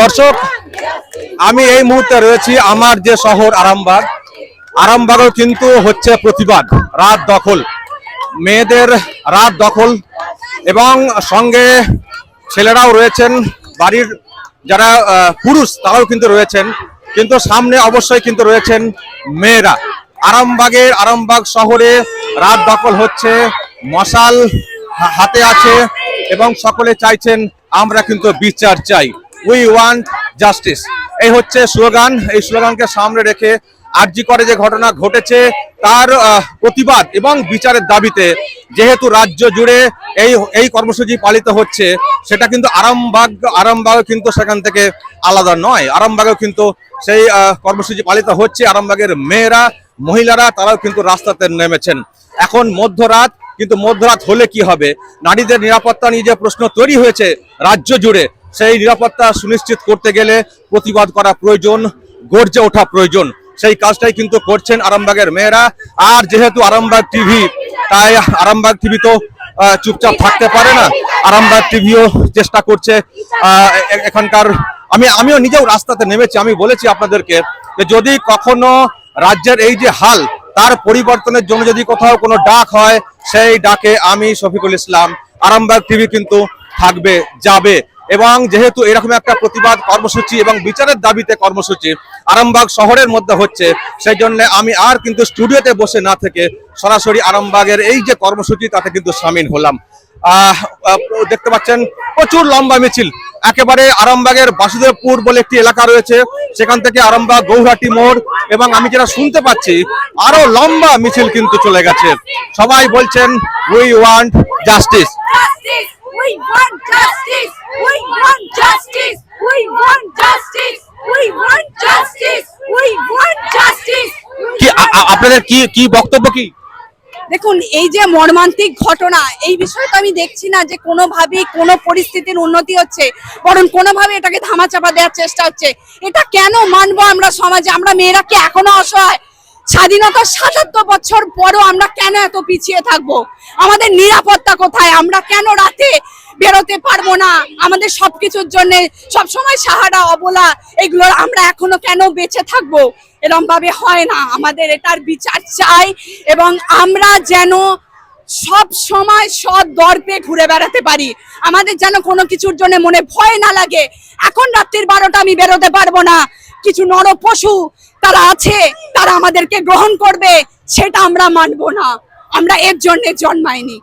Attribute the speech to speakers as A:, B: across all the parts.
A: দর্শক, আমি এই মুহূর্তে রয়েছি আমার যে শহর আরামবাগ, আরামবাগও কিন্তু হচ্ছে প্রতিবাদ, রাত দখল। মেয়েদের রাত দখল এবং সঙ্গে ছেলেরাও রয়েছেন, বাড়ির যারা পুরুষ, তারাও কিন্তু রয়েছেন। কিন্তু সামনে অবশ্যই কিন্তু রয়েছেন মেয়েরা। আরামবাগের আরামবাগ শহরে রাত দখল হচ্ছে, মশাল হাতে আছে এবং সকলে চাইছেন আমরা কিন্তু বিচার চাই। We want justice. এই হচ্ছে স্লোগান। এই স্লোগানকে সামনে রেখে আরজি করে যে ঘটনা ঘটেছে তার প্রতিবাদ এবং বিচারের দাবিতে যেহেতু রাজ্য জুড়ে এই এই কর্মসূচি পালিত হচ্ছে, সেটা কিন্তু আরামবাগ আরামবাগ কিন্তু সেখান থেকে আলাদা নয়। আরামবাগেও কিন্তু সেই কর্মসূচি পালিত হচ্ছে। আরামবাগের মেয়েরা, মহিলারা, তারাও কিন্তু রাস্তাতে নেমেছেন। এখন মধ্যরাত, কিন্তু মধ্যরাত হলে কি হবে? নারীদের নিরাপত্তা নিয়ে যে প্রশ্ন তৈরি হয়েছে রাজ্য জুড়ে, সেই নিরাপত্তা সুনিশ্চিত করতে গেলে প্রতিবাদ করা প্রয়োজন, গর্জে ওঠা প্রয়োজন। সেই কাজটাই কিন্তু করছেন আরামবাগের মেয়েরা। আর যেহেতু আরামবাগ টিভি, তাই আরামবাগ টিভি তো চুপচাপ থাকতে পারে না। আরামবাগ টিভিও চেষ্টা করছে এখানকার, আমি, আমিও নিজেও রাস্তাতে নেমেছি, আমি বলেছি আপনাদেরকে যে যদি কখনো রাজ্যের এই যে হাল, তার পরিবর্তনের জন্য যদি কোথাও কোনো ডাক হয়, সেই ডাকে আমি শফিকুল ইসলাম। আরামবাগ টিভি কিন্তু থাকবে, যাবে। এবং যেহেতু এরকম একটা প্রতিবাদ কর্মসূচি এবং বিচারের দাবিতে কর্মসূচি আরামবাগ শহরের মধ্যে হচ্ছে, সেই জন্য আমি আর কিন্তু স্টুডিওতে বসে না থেকে সরাসরি আরামবাগের এই যে কর্মসূচি তাতে কিন্তু সামিল হলাম। দেখতে পাচ্ছেন প্রচুর লম্বা মিছিল। একেবারে আরামবাগের বাসুদেবপুর বলে একটি এলাকা রয়েছে, সেখান থেকে আরামবাগ গৌহাটি মোড় এবং আমি যেটা শুনতে পাচ্ছি, আরও লম্বা মিছিল কিন্তু চলে গেছে। সবাই বলছেন we want justice.
B: We want justice. We want justice. We want justice. We want justice. We want justice.
A: কি আপনাদের কি কি বক্তব্য কি
B: দেখুন এই যে মর্মান্তিক ঘটনা এই বিষয়ে তো আমি দেখছি না যে কোনোভাবেই কোনো পরিস্থিতির উন্নতি হচ্ছে বরং কোনোভাবে এটাকে ধামাচাপা দেওয়ার চেষ্টা হচ্ছে এটা কেন মানবো আমরা সমাজে আমরা মেয়েরা কি এখনও অসহায় স্বাধীনতার সাতাত্তর বছর পরও আমরা কেন এত পিছিয়ে থাকব? আমাদের নিরাপত্তা কোথায়? আমরা কেন রাতে বেরোতে পারব না? আমাদের সবকিছুর জন্য সবসময় সাহারা, অবলা, এগুলোর আমরা এখনও কেন বেঁচে থাকব? এরম ভাবে হয় না। আমাদের এটার বিচার চাই এবং আমরা যেন সব সময় সৎ দর্পে ঘুরে বেড়াতে পারি। আমাদের যেন কোনো কিছুর জন্য মনে ভয় না লাগে। এখন রাত্রির বারোটা আমি বেরোতে পারব না। কিছু নর পশু তারা আছে তারা আমাদেরকে গ্রহণ করবে সেটা আমরা মানবো না। আমরা এর জন্য জন্মাইনি।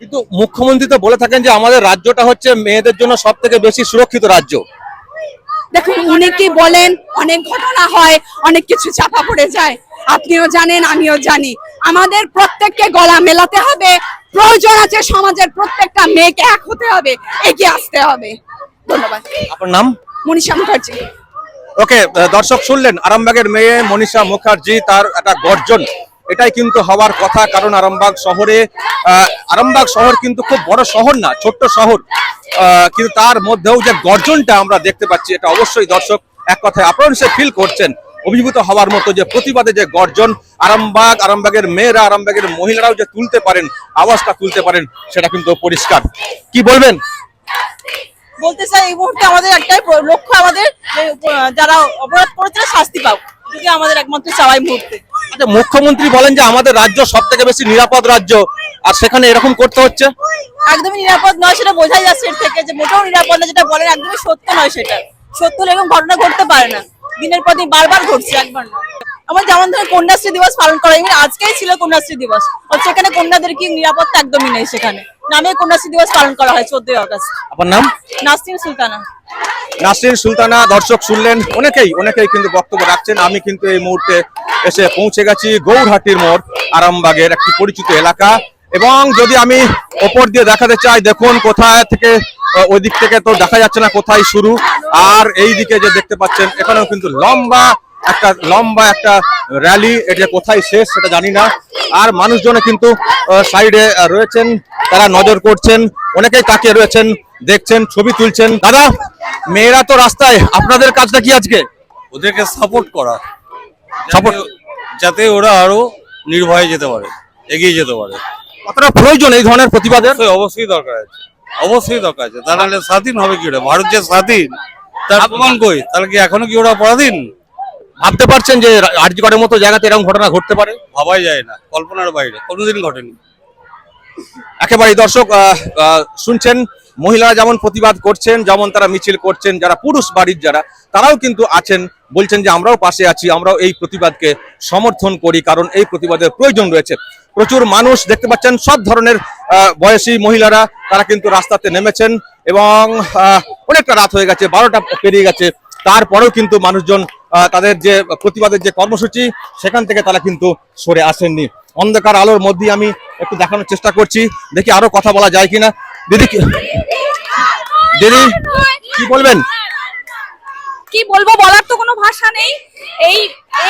A: কিন্তু মুখ্যমন্ত্রী তো বলে থাকেন যে আমাদের রাজ্যটা হচ্ছে মেয়েদের জন্য সব থেকে বেশি সুরক্ষিত রাজ্য।
B: দেখুন উনি কি বলেন? অনেক ঘটনা হয় অনেক কিছু চাপা পড়ে যায়। আপনিও জানেন আমিও জানি। আমাদের প্রত্যেককে গলা মেলাতে হবে। প্রয়োজন আছে সমাজের প্রত্যেকটা মেয়েকে এক হতে হবে এগিয়ে আসতে হবে। ধন্যবাদ।
A: আপনার নাম?
B: মনীষা মুখার্জি।
A: ওকে দর্শক শুনলেন, আরামবাগের মেয়ে মনীষা মুখার্জি তার একটা গর্জন। এটাই কিন্তু হওয়ার কথা, কারণ আরামবাগ শহরে আরামবাগ শহর কিন্তু খুব বড় শহর না, ছোট্ট শহর। কিন্তু তার মধ্যেও যে গর্জনটা আমরা দেখতে পাচ্ছি, এটা অবশ্যই দর্শক এক কথায় আপনারা সে ফিল করছেন। অভিভূত হওয়ার মতো যে প্রতিবাদে যে গর্জন, আরামবাগ, আরামবাগের মেয়েরা, আরামবাগের মহিলারাও যে তুলতে পারেন, আওয়াজটা তুলতে পারেন, সেটা কিন্তু পরিষ্কার। কি বলবেন?
C: বলতে চাই এই মুহূর্তে আমাদের একটাই লক্ষ্য আমাদের যারা অপরাধ করেছে শাস্তি পাও যদি আমাদের একমাত্র চাওয়াই মুহূর্তে।
A: আচ্ছা মুখ্যমন্ত্রী বলেন যে আমাদের রাজ্য সব থেকে বেশি নিরাপদ রাজ্য আর সেখানে এরকম করতে হচ্ছে?
C: একদমই নিরাপদ নয় সেটা বোঝাই যাচ্ছে এর থেকে যে মোটেও নিরাপদ না যেটা বলেন একদমই সত্য নয় সেটা। সত্য এরকম ঘটনা ঘটতে পারে না। দিনের পর দিন বারবার ঘটছে একবার না। আমার যেমন ধরে কন্যাশ্রী দিবস পালন করা আজকেই ছিল কন্যাশ্রী দিবস। সেখানে কন্যাদের কি নিরাপত্তা একদমই নেই সেখানে। নামে কন্যাশ্রী দিবস পালন করা হয় চোদ্দই আগস্ট।
A: আপনার নাম?
C: নাসরিন সুলতানা।
A: নাসরিন সুলতানা দর্শক শুনলেন অনেকেই অনেকেই কিন্তু বক্তব্য রাখছেন। আমি কিন্তু এই মুহূর্তে এসে পৌঁছে গেছি গৌরহাটির মোড় আরামবাগের একটি পরিচিত এলাকা। এবং যদি আমি ওপর দিয়ে দেখাতে চাই দেখুন কোথায় থেকে ওই দিক থেকে তো দেখা যাচ্ছে না কোথায় শুরু। আর এই দিকে যে দেখতে পাচ্ছেন এখানেও কিন্তু লম্বা একটা লম্বা একটা র্যালি এটা কোথায় শেষ সেটা জানি না। আর মানুষজনে কিন্তু সাইডে রয়েছেন তারা নজর করছেন অনেকেই তাকিয়ে রয়েছেন দেখছেন ছবি তুলছেন। দাদা মেয়েরা তো রাস্তায় আপনাদের কাজটা কি আজকে?
D: ওদেরকে সাপোর্ট করা।
A: Support?
D: যাতে- ওরা আরও নির্ভয়ে যেতে পারে এগিয়ে যেতে পারে।
A: কতটা প্রয়োজন এই ধরনের প্রতিবাদের?
D: অবশ্যই অবশ্যই দরকার আছে। অবশ্যই দরকার আছে। তা নাহলে স্বাধীন হবে কি ওরা? ভারত যে স্বাধীন তার প্রমাণ কই? তাহলে কি এখনও কি ওরা পরাধীন?
A: ভাবতে পারছেন যে আর্যগড়ের মতো জায়গাতে এরকম ঘটনা ঘটতে পারে?
D: ভাবাই যায় না কল্পনার বাইরে কোনোদিন ঘটেনি।
A: একেবারে দর্শক শুনছেন মহিলারা যেমন প্রতিবাদ করছেন যেমন তারা মিছিল করছেন যারা পুরুষ বাড়ির যারা তারাও কিন্তু আছেন বলছেন যে আমরাও পাশে আছি আমরাও এই প্রতিবাদকে সমর্থন করি কারণ এই প্রতিবাদের প্রয়োজন রয়েছে। প্রচুর মানুষ দেখতে পাচ্ছেন সব ধরনের আহ, বয়সী মহিলারা তারা কিন্তু রাস্তাতে নেমেছেন এবং অনেকটা রাত হয়ে গেছে বারোটা পেরিয়ে গেছে তারপরেও কিন্তু মানুষজন তাদের যে প্রতিবাদের যে কর্মসূচি, সেখান থেকে তারা কিন্তু সরে আসেননি। অন্ধকার আলোর মধ্যে আমি একটু দেখানোর চেষ্টা করছি। দেখি আরও কথা বলা যায় কিনা। দিদি দিদি, কি বলবেন?
E: কি বলব বলার তো কোনো ভাষা নেই। এই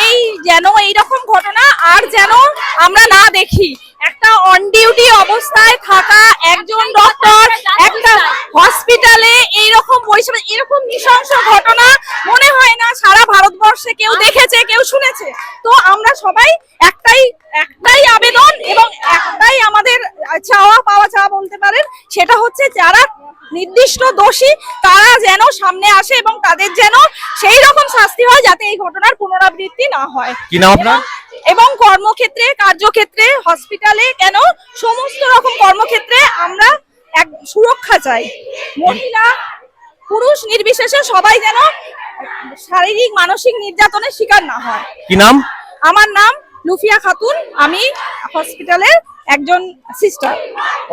E: এই যেন এইরকম ঘটনা আর যেন আমরা না দেখি। একটা অন ডিউটি অবস্থায় থাকা একজন ডক্টর একটা হসপিটালে এইরকম পরিষেবা, এরকম নৃশংস ঘটনা মনে হয় না সারা ভারতবর্ষে কেউ দেখেছে, কেউ শুনেছে। তো আমরা সবাই একটাই একটাই আবেদন এবং একটাই আমাদের চাওয়া, পাওয়া চাওয়া বলতে পারেন, সেটা হচ্ছে যারা নির্দিষ্ট দোষী তারা যেন সামনে আসে এবং তাদের যেন সেই রকম শাস্তি হয় যাতে এই ঘটনার পুনরাবৃত্তি না হয়।
A: কি নাম আপনার?
E: এবং কর্মক্ষেত্রে কার্যক্ষেত্রে হসপিটালে কেন সমস্ত রকম কর্মক্ষেত্রে আমরা এক সুরক্ষা চাই। মহিলা পুরুষ নির্বিশেষে সবাই যেন শারীরিক মানসিক নির্যাতনের শিকার না হয়।
A: কি নাম?
E: আমার নাম লুফিয়া খাতুন আমি হসপিটালের একজন সিস্টার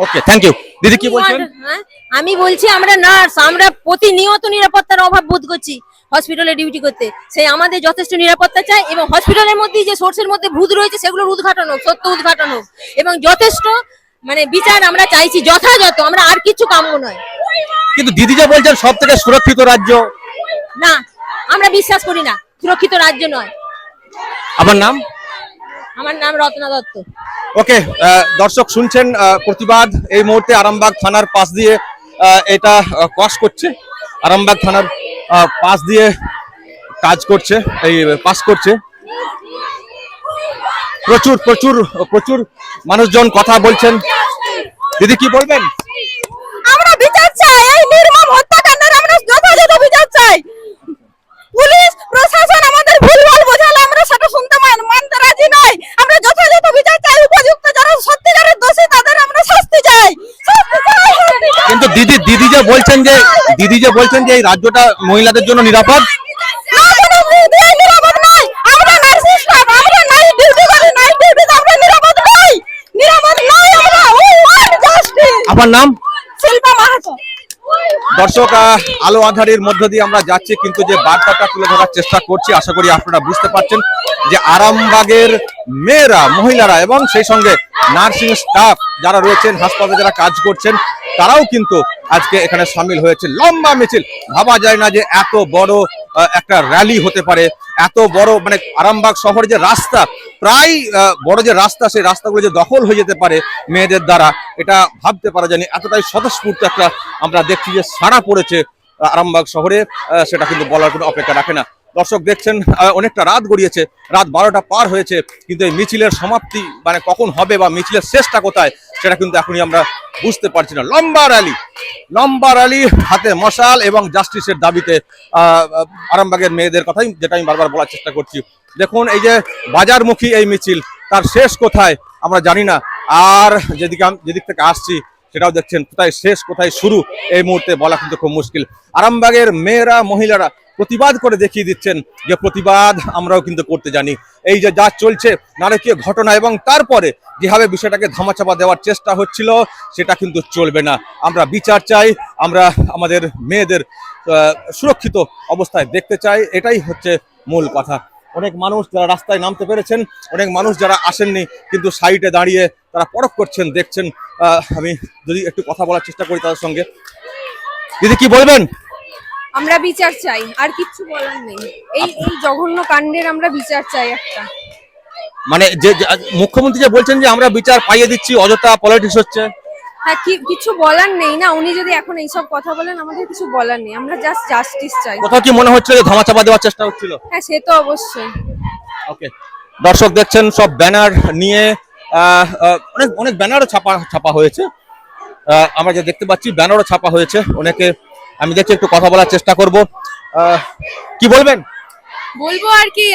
A: ওকে থ্যাংক ইউ দিদি কি বলছেন?
F: হ্যাঁ? আমি বলছি আমরা নার্স আমরা প্রতিনিয়ত নিরাপত্তার অভাব বোধ করছি হসপিটালে ডিউটি করতে। সেই আমাদের যথেষ্ট নিরাপত্তা চাই এবং হসপিটালের মধ্যে যে সোর্সের মধ্যে ভূত রয়েছে সেগুলোর উদ্ঘাটন হোক সত্য উদ্ঘাটন হোক। এবং যথেষ্ট মানে বিচার আমরা চাইছি যথাযথ আমরা আর কিছু কাম্য নয়।
A: কিন্তু দিদি যে বলছেন সব থেকে সুরক্ষিত রাজ্য?
F: না আমরা বিশ্বাস করি না সুরক্ষিত রাজ্য নয়।
A: আমার নাম?
F: আমার নাম রত্না দত্ত।
A: ওকে দর্শক শুনছেন আহ, প্রতিবাদ। এই মুহূর্তে আরামবাগ থানার পাশ দিয়ে এটা কস করছে। আরামবাগ থানার পাশ দিয়ে কাজ করছে এই পাস করছে। প্রচুর প্রচুর প্রচুর মানুষজন কথা বলছেন। দিদি কি বলবেন?
E: আমরা বিচার চাই এই নির্মম হত্যাকাণ্ডের আমরা যথাযথ বিচার চাই। পুলিশ প্রশাসন আমাদের ভুলভাল বোঝালে আমরা সেটা শুনতে মান- মানতে রাজি নই আমরা যথাযথ বিচার চাই উপযুক্ত যারা সত্যিকারের দোষী তাদের আমরা শাস্তি চাই শাস্তি চাই, শাস্তি চাই।
A: কিন্তু দিদি দিদি যে বলছেন যে দিদি যে বলছেন যে এই রাজ্যটা মহিলাদের জন্য নিরাপদ।
E: আমরা
A: নাম?
E: শিল্পা মাহাতো।
A: দর্শক আলো আধারের মধ্য দিয়ে আমরা যাচ্ছি কিন্তু যে বার্তাটা তুলে ধরার চেষ্টা করছি আশা করি আপনারা বুঝতে পারছেন। যে আরামবাগের মেয়েরা, মহিলারা এবং সেই সঙ্গে নার্সিং স্টাফ যারা রয়েছেন, হাসপাতালে যারা কাজ করছেন, তারাও কিন্তু আজকে এখানে সামিল হয়েছে। লম্বা মিছিল। ভাবা যায় না যে এত বড় একটা র্যালি হতে পারে। এত বড় মানে আরামবাগ শহরে যে রাস্তা, প্রায় বড় যে রাস্তা, সেই রাস্তাগুলো যে দখল হয়ে যেতে পারে মেয়েদের দ্বারা, এটা ভাবতে পারা যায়নি। এতটাই স্বতঃস্ফূর্ত একটা আমরা দেখছি যে সাড়া পড়েছে আরামবাগ শহরে সেটা কিন্তু বলার কোনো অপেক্ষা রাখে না। দর্শক দেখছেন অনেকটা রাত গড়িয়েছে, রাত বারোটা পার হয়েছে, কিন্তু এই মিছিলের সমাপ্তি মানে কখন হবে বা মিছিলের শেষটা কোথায়, সেটা কিন্তু এখনই আমরা বুঝতে পারছি না। লম্বা র্যালি লম্বা র্যালি, হাতে মশাল এবং জাস্টিসের দাবিতে আরামবাগের মেয়েদের কথাই, যেটা আমি বারবার বলার চেষ্টা করছি। দেখুন, এই যে বাজারমুখী এই মিছিল, তার শেষ কোথায় আমরা জানি না। আর যেদিকে যেদিক থেকে আসছি, সেটাও দেখছেন, কোথায় শেষ, কোথায় শুরু, এই মুহূর্তে বলা কিন্তু খুব মুশকিল। আরামবাগের মেয়েরা, মহিলারা প্রতিবাদ করে দেখিয়ে দিচ্ছেন যে প্রতিবাদ আমরাও কিন্তু করতে জানি। এই যে যা চলছে, নারকীয় ঘটনা এবং তারপরে যেভাবে বিষয়টাকে ধামাচাপা দেওয়ার চেষ্টা হচ্ছিল, সেটা কিন্তু চলবে না। আমরা বিচার চাই, আমরা আমাদের মেয়েদের সুরক্ষিত অবস্থায় দেখতে চাই, এটাই হচ্ছে মূল কথা। অনেক মানুষ যারা রাস্তায় নামতে পেরেছেন, অনেক মানুষ যারা আসেননি, কিন্তু সাইডে দাঁড়িয়ে তারা পরখ করছেন, দেখছেন। আমি যদি একটু কথা বলার চেষ্টা করি তাদের সঙ্গে। দিদি, কি বলবেন?
G: আমরা বিচার চাই আর কিচ্ছু বলার নেই। এই এই জঘন্য কাণ্ডের আমরা বিচার চাই একটা।
A: মানে যে মুখ্যমন্ত্রী যে বলছেন যে আমরা বিচার পাইয়ে দিচ্ছি অযথা পলিটিক্স হচ্ছে।
G: হ্যাঁ কি- কিছু বলার নেই না উনি যদি এখন এইসব কথা বলেন আমাদের কিছু বলার নেই। আমরা জাস্ট জাস্টিস চাই।
A: কোথাও কি মনে হচ্ছিল যে ধামাচাপা দেওয়ার চেষ্টা হচ্ছিল?
G: হ্যাঁ সে তো অবশ্যই।
A: ওকে। দর্শক দেখছেন সব ব্যানার নিয়ে অনেক অনেক ব্যানারও ছাপা ছাপা হয়েছে। আমরা যে দেখতে পাচ্ছি ব্যানারও ছাপা হয়েছে। অনেকে আমি দেখছি একটু কথা বলার চেষ্টা করব। কি বলবেন?
H: বলব আর কি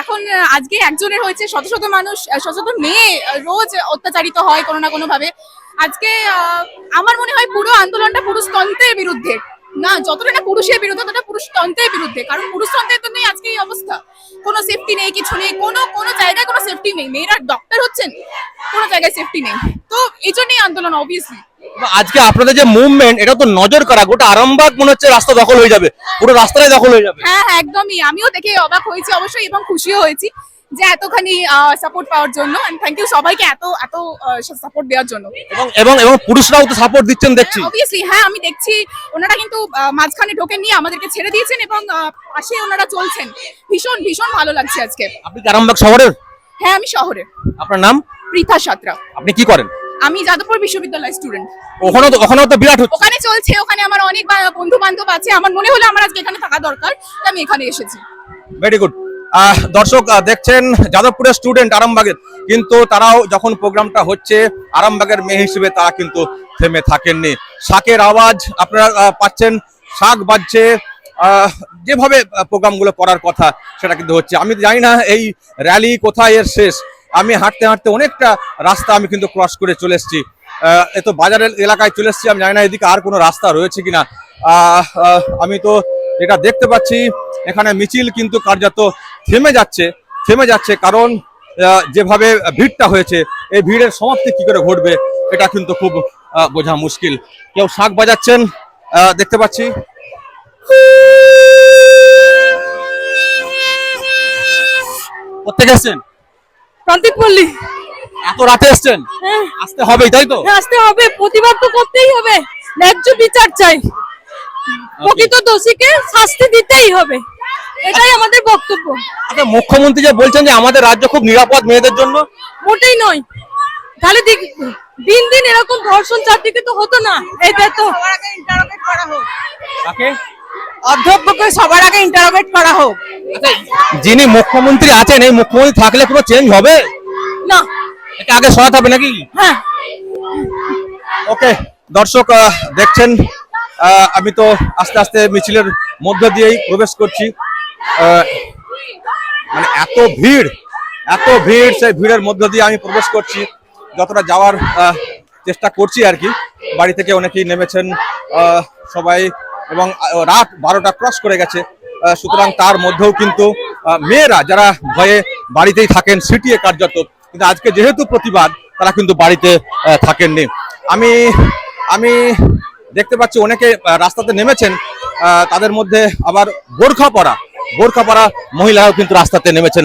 H: এখন আজকে একজনের হয়েছে শত শত মানুষ শত শত মেয়ে রোজ অত্যাচারিত হয় কোনো না কোনো ভাবে। আজকে আমার মনে হয় পুরো আন্দোলনটা পুরুষতন্ত্রের বিরুদ্ধে। না, যতটা না পুরুষের বিরুদ্ধে, ততটা পুরুষতন্ত্রের বিরুদ্ধে। কারণ পুরুষতন্ত্রের জন্যই আজকে এই অবস্থা। কোনো সেফটি নেই, কিছু নেই, কোনো কোনো জায়গায় কোনো সেফটি নেই। মেয়েরা ডক্টর হচ্ছেন, কোনো জায়গায় সেফটি নেই। তো এই জন্যই আন্দোলন অবভিয়াসলি
A: আজকে আপনাদের যে মুভমেন্ট এটা তো নজর করা গোটা আরামবাগ মনে হচ্ছে রাস্তা দখল হয়ে যাবে। পুরো রাস্তাটাই দখল হয়ে যাবে।
H: হ্যাঁ হ্যাঁ একদমই। আমিও দেখে অবাক হয়েছি অবশ্যই এবং খুশিও হয়েছি যে এতখানি সাপোর্ট পাওয়ার জন্য। এন্ড থ্যাংক ইউ সবাইকে এত এত সাপোর্ট দেওয়ার জন্য।
A: এবং এবং এবং পুরুষরাও তো সাপোর্ট দিচ্ছেন দেখছি।
H: অবভিয়াসলি হ্যাঁ আমি দেখছি। ওনারা কিন্তু মাঝখানে ঢোকে নিয়ে আমাদেরকে ছেড়ে দিয়েছেন এবং পাশে ওনারা চলছেন। ভীষণ ভীষণ ভালো লাগছে আজকে।
A: আপনি আরামবাগ শহরের?
H: হ্যাঁ আমি শহরে
A: আপনার নাম?
H: পৃথা সাঁতরা।
A: আপনি কি করেন?
H: আমি যাদবপুর বিশ্ববিদ্যালয় স্টুডেন্ট
A: ওখানেও তো ওখানেও তো বিরাট হচ্ছে।
H: ওখানে চলছে ওখানে আমার অনেক বন্ধু বান্ধব আছে। আমার মনে হলো আমার আজকে এখানে থাকা দরকার তাই আমি এখানে এসেছি।
A: ভেরি গুড দর্শক দেখছেন যাদবপুরের স্টুডেন্ট আরামবাগের। কিন্তু তারাও যখন প্রোগ্রামটা হচ্ছে আরামবাগের মেয়ে হিসেবে তারা কিন্তু থেমে থাকেননি। শাকের আওয়াজ আপনারা পাচ্ছেন শাক বাজছে। যেভাবে প্রোগ্রামগুলো করার কথা সেটা কিন্তু হচ্ছে। আমি জানি না এই র্যালি কোথায় এর শেষ। আমি হাঁটতে হাঁটতে অনেকটা রাস্তা আমি কিন্তু ক্রস করে চলে এসেছি। তো বাজারের এলাকায় চলে এসেছি, আমি জানি না এদিকে আর কোনো রাস্তা রয়েছে কিনা। আমি তো যেটা দেখতে পাচ্ছি, এখানে মিছিল কিন্তু কার্যত থেমে যাচ্ছে থেমে যাচ্ছে কারণ যেভাবে ভিড়টা হয়েছে, এই ভিড়ের সমাপ্তি কি করে ঘটবে এটা কিন্তু খুব বোঝা মুশকিল। কেউ শাক বাজাচ্ছেন? দেখতে পাচ্ছি। কোথেকে এসছেন?
I: প্রান্তিক পল্লী।
A: এত রাতে এসছেন আসতে হবেই তাই তো?
I: আসতে হবে। প্রতিবাদ তো করতেই হবে। ন্যায্য বিচার চাই। প্রকৃত দোষীকে শাস্তি দিতেই হবে। এটাই আমাদের বক্তব্য।
A: আচ্ছা মুখ্যমন্ত্রী যে বলছেন যে আমাদের রাজ্য খুব নিরাপদ মেয়েদের জন্য।
I: মোটেই নয়। তাহলে দিন দিন এরকম ধর্ষণ চারদিকে তো হতো না। এটা তো
A: তাকে
I: অধ্যক্ষকে সবার আগে ইন্টারোগেট করা হোক।
A: যিনি মুখ্যমন্ত্রী আছেন এই মুখ্যমন্ত্রী থাকলে কোনো চেঞ্জ হবে?
I: না।
A: এটা আগে সরাতে হবে নাকি?
I: হ্যাঁ।
A: ওকে দর্শক আহ, দেখছেন আহ, আমি তো আস্তে আস্তে মিছিলের মধ্য দিয়েই প্রবেশ করছি। আহ, মানে এত ভিড় এত ভিড় সেই ভিড়ের মধ্য দিয়ে আমি প্রবেশ করছি। যতটা যাওয়ার চেষ্টা করছি আর কি। বাড়ি থেকে অনেকেই নেমেছেন। আহ, সবাই এবং রাত বারোটা ক্রস করে গেছে। সুতরাং তার মধ্যেও কিন্তু মেয়েরা যারা ভয়ে বাড়িতেই থাকেন সিটিয়ে কার্যত কিন্তু আজকে যেহেতু প্রতিবাদ তারা কিন্তু বাড়িতে থাকেননি। আমি আমি দেখতে পাচ্ছি অনেকে রাস্তাতে নেমেছেন আহ, তাদের মধ্যে আবার বোরখা পরা বোরখা পরা মহিলারাও কিন্তু রাস্তাতে নেমেছেন।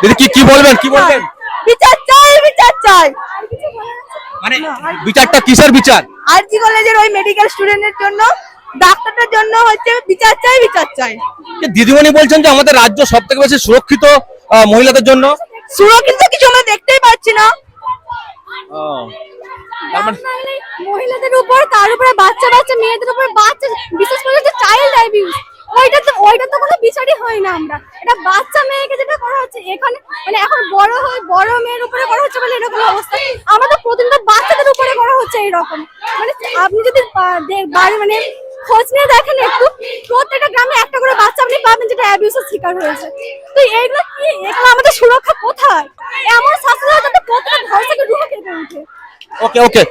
A: দিদি কি কি বলবেন কি বলবেন?
I: বিচার চাই বিচার চাই।
A: মানে বিচারটা কিসের বিচার?
I: আরজি কলেজের ওই মেডিকেল স্টুডেন্টের জন্য? ডাক্তারদের জন্য হচ্ছে বিচার চাই বিচার চাই।
A: দিদিমণি বলছেন যে আমাদের রাজ্য সব থেকে বেশি সুরক্ষিত আহ, মহিলাদের জন্য?
I: সুরক্ষিত কিছু আমরা দেখতেই পাচ্ছি না।
A: মানে
G: মহিলাদের উপর তার উপরে বাচ্চা বাচ্চা মেয়েদের উপর বাচ্চা বিশেষ করে চাইল্ড অ্যাবিউজ ওইটা তো ওইটা তো কোনো বিচারই হয় না আমরা। এটা বাচ্চা মেয়েকে যেটা করা হচ্ছে, এখানে মানে এখন বড় হয়ে বড় মেয়ের উপরে করা হচ্ছে বলে এরকম অবস্থা। আমাদের প্রতিদিন বাচ্চাদের উপরে করা হচ্ছে এরকম মানে আপনি যদি মানে খোঁজ নিয়ে দেখেন একটু, প্রত্যেকটা গ্রামে একটা করে বাচ্চা আপনি পাবেন যেটা অ্যাবিউসের শিকার হয়েছে। তো এইগুলো কি এগুলো আমাদের সুরক্ষা কোথায়? এমন শাস্তি দেওয়া যাতে প্রত্যেকটা ঘর থেকে রুখে
A: ওকে ওকে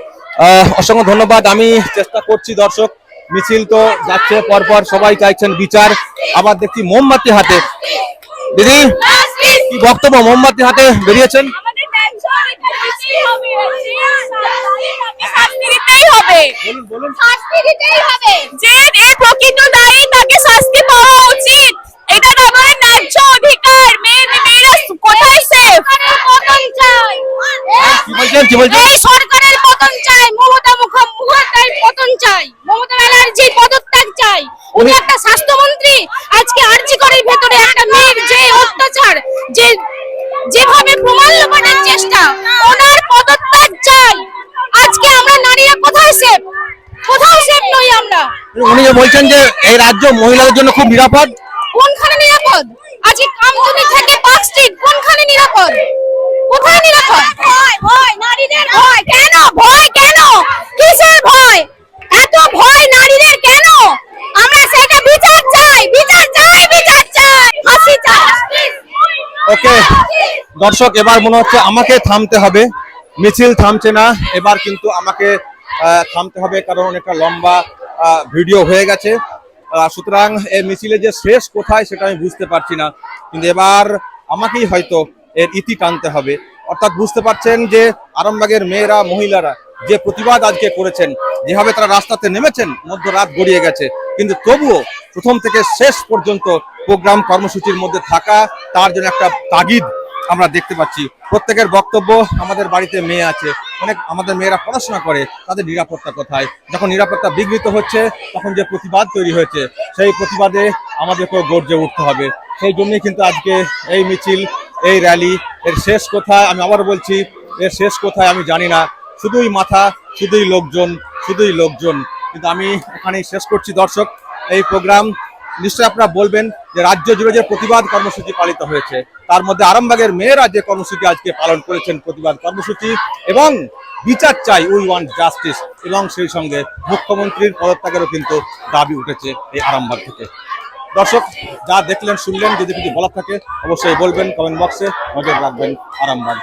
A: অসংখ্য ধন্যবাদ। আমি চেষ্টা করছি, দর্শক। মিছিল তো যাচ্ছে পরপর সবাই চাইছেন বিচার। আবার দেখছি মোমবাতি হাতে। দিদি কি বক্তব্য? মোমবাতি হাতে বেরিয়েছেন?
H: শাস্তি দিতেই হবে শাস্তি দিতেই হবে যে এর প্রকৃত দায়ী তাকে শাস্তি পাওয়া উচিত এটা তো আমাদের ন্যায্য অধিকার মেয়ে মেয়েরা কোথায় সেফ পতন চাই
A: কি বলছেন কি বলছেন
H: এই সরকারের পতন চাই মমতা মুখোপাধ্যায়ের পতন চাই মমতা ব্যানার্জির পদত্যাগ চাই উনি একটা স্বাস্থ্যমন্ত্রী আজকে আরজি করের ভেতরে একটা মেয়ের যে অত্যাচার যে যেভাবে প্রমাণ লোপাটের চেষ্টা ওনার পদত্যাগ চাই আজকে
A: উনি যে বলছেন যে এই রাজ্য মহিলাদের জন্য খুব নিরাপদ?
E: কোনখানে নিরাপদ? আজকে কামদুনি থেকে পার্ক স্ট্রিট কোনখানে নিরাপদ? কোথায় নিরাপদ? ভয় ভয় নারীদের ভয়। কেন? ভয় কেন? কিসের ভয়? এত ভয় নারীদের কেন? আমরা সেটা বিচার চাই বিচার চাই বিচার চাই। ফাঁসি চাই।
A: ওকে দর্শক এবার মনে হচ্ছে আমাকে থামতে হবে। মিছিল থামছে না এবার কিন্তু আমাকে থামতে হবে কারণ অনেকটা লম্বা ভিডিও হয়ে গেছে। সুতরাং এই মিছিলে যে শেষ কোথায় সেটা আমি বুঝতে পারছি না। কিন্তু এবার আমাকেই হয়তো এর ইতি টানতে হবে। অর্থাৎ বুঝতে পারছেন যে আরামবাগের মেয়েরা, মহিলারা যে প্রতিবাদ আজকে করেছেন, যেভাবে তারা রাস্তাতে নেমেছেন, মধ্যরাত গড়িয়ে গেছে। কিন্তু তবুও প্রথম থেকে শেষ পর্যন্ত প্রোগ্রাম কর্মসূচির মধ্যে থাকা, তার জন্য একটা তাগিদ আমরা দেখতে পাচ্ছি। প্রত্যেকের বক্তব্য আমাদের বাড়িতে মেয়ে আছে। অনেক আমাদের মেয়েরা পড়াশোনা করে, তাদের নিরাপত্তা কোথায়? যখন নিরাপত্তা বিঘ্নিত হচ্ছে, তখন যে প্রতিবাদ তৈরি হয়েছে, সেই প্রতিবাদে আমাদেরকেও গর্জে উঠতে হবে। সেই জন্যই কিন্তু আজকে এই মিছিল, এই র্যালি, এর শেষ কোথায় আমি আবার বলছি, এর শেষ কোথায় আমি জানি না। শুধুই মাথা, শুধুই লোকজন শুধুই লোকজন। কিন্তু আমি এখানেই শেষ করছি, দর্শক। এই প্রোগ্রাম নিশ্চয়ই আপনারা বলবেন যে রাজ্য জুড়ে যে প্রতিবাদ কর্মসূচি পালিত হয়েছে, তার মধ্যে আরামবাগের মেয়েরা যে কর্মসূচি আজকে পালন করেছেন প্রতিবাদ কর্মসূচি এবং বিচার চাই, উই ওয়ান্ট জাস্টিস এবং সেই সঙ্গে মুখ্যমন্ত্রীর পদত্যাগেরও কিন্তু দাবি উঠেছে এই আরামবাগ থেকে। দর্শক, যা দেখলেন, শুনলেন, যদি কিছু বলার থাকে, অবশ্যই বলবেন কমেন্ট বক্সে নজর রাখবেন আরামবাগ